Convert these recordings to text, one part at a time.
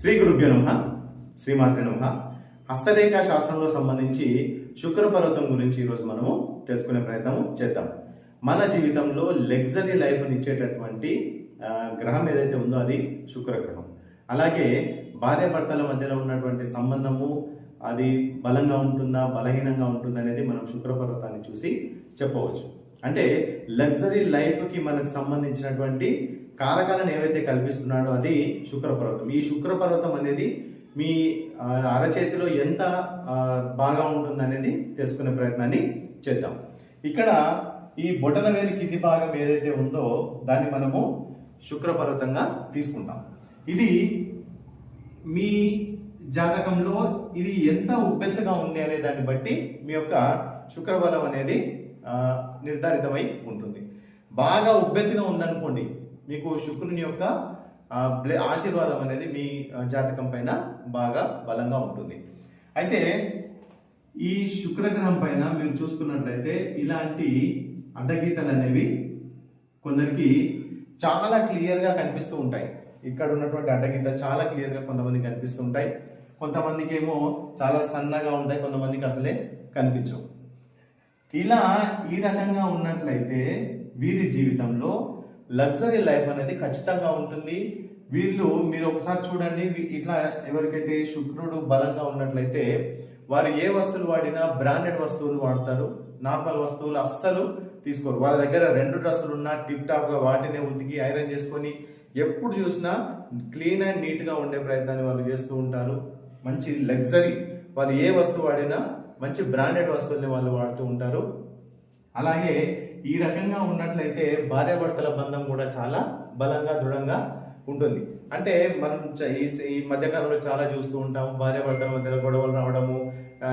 శ్రీ గురుభ్యో నమ శ్రీమాత్రి నమ. హస్తరేఖ శాస్త్రంలో సంబంధించి శుక్ర పర్వతం గురించి ఈరోజు మనము తెలుసుకునే ప్రయత్నం చేద్దాం. మన జీవితంలో లగ్జరీ లైఫ్ని ఇచ్చేటటువంటి గ్రహం ఏదైతే ఉందో అది శుక్ర గ్రహం అలాగే భార్యాభర్తల మధ్యలో ఉన్నటువంటి సంబంధము అది బలంగా ఉంటుందా బలహీనంగా ఉంటుందా అనేది మనం శుక్ర పర్వతాన్ని చూసి చెప్పవచ్చు. అంటే లగ్జరీ లైఫ్కి మనకు సంబంధించినటువంటి కారకాలను ఏవైతే కల్పిస్తున్నాడో అది శుక్రపర్వతం. ఈ శుక్రపర్వతం అనేది మీ అరచేతిలో ఎంత బాగా ఉంటుంది అనేది తెలుసుకునే ప్రయత్నాన్ని చేద్దాం. ఇక్కడ ఈ బొటన వేలు కింది భాగం ఏదైతే ఉందో దాన్ని మనము శుక్రపర్వతంగా తీసుకుంటాం. ఇది మీ జాతకంలో ఇది ఎంత ఉబ్బెత్తుగా ఉంది అనే దాన్ని బట్టి మీ యొక్క శుక్రబలం అనేది నిర్ధారితమై ఉంటుంది. బాగా ఉబ్బెత్తిన ఉందనుకోండి మీకు శుక్రుని యొక్క ఆశీర్వాదం అనేది మీ జాతకం పైన బాగా బలంగా ఉంటుంది. అయితే ఈ శుక్రగ్రహం పైన మీరు చూసుకున్నట్లయితే ఇలాంటి అడ్డగీతలు అనేవి కొందరికి చాలా క్లియర్గా కనిపిస్తూ ఉంటాయి. ఇక్కడ ఉన్నటువంటి అడ్డగీత చాలా క్లియర్గా కొంతమందికి కనిపిస్తూ ఉంటాయి. కొంతమందికి ఏమో చాలా సన్నగా ఉంటాయి కొంతమందికి అసలే కనిపించవు. ఇలా ఈ రకంగా ఉన్నట్లయితే వీరి జీవితంలో లగ్జరీ లైఫ్ అనేది ఖచ్చితంగా ఉంటుంది. వీళ్ళు మీరు ఒకసారి చూడండి ఇట్లా ఎవరికైతే శుక్రుడు బలంగా ఉన్నట్లయితే వారు ఏ వస్తువులు వాడినా బ్రాండెడ్ వస్తువులు వాడతారు. నార్మల్ వస్తువులు అస్సలు తీసుకోరు. వాళ్ళ దగ్గర రెండు డ్రెస్సులు ఉన్నా టిప్ టాప్గా వాటినే ఉతికి ఐరన్ చేసుకొని ఎప్పుడు చూసినా క్లీన్ అండ్ నీట్గా ఉండే ప్రయత్నాన్ని వాళ్ళు చేస్తూ ఉంటారు. మంచి లగ్జరీ. వారు ఏ వస్తువు వాడినా మంచి బ్రాండెడ్ వస్తువుల్ని వాళ్ళు వాడుతూ ఉంటారు. అలాగే ఈ రకంగా ఉన్నట్లయితే భార్యాభర్తల బంధం కూడా చాలా బలంగా దృఢంగా ఉంటుంది. అంటే మనం ఈ ఈ మధ్యకాలంలో చాలా చూస్తూ ఉంటాము భార్యాభర్తల మధ్య గొడవలు రావడము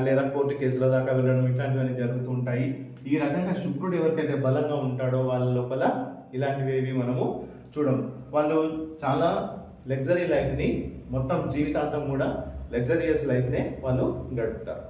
లేదా కోర్టు కేసుల దాకా వెళ్ళడం ఇట్లాంటివన్నీ జరుగుతూ ఉంటాయి. ఈ రకంగా శుక్రుడు ఎవరికైతే బలంగా ఉంటాడో వాళ్ళ లోపల ఇలాంటివి ఏవి మనము చూడము. వాళ్ళు చాలా లగ్జరీ లైఫ్ని మొత్తం జీవితాంతం కూడా లగ్జరియస్ లైఫ్నే వాళ్ళు గడుపుతారు.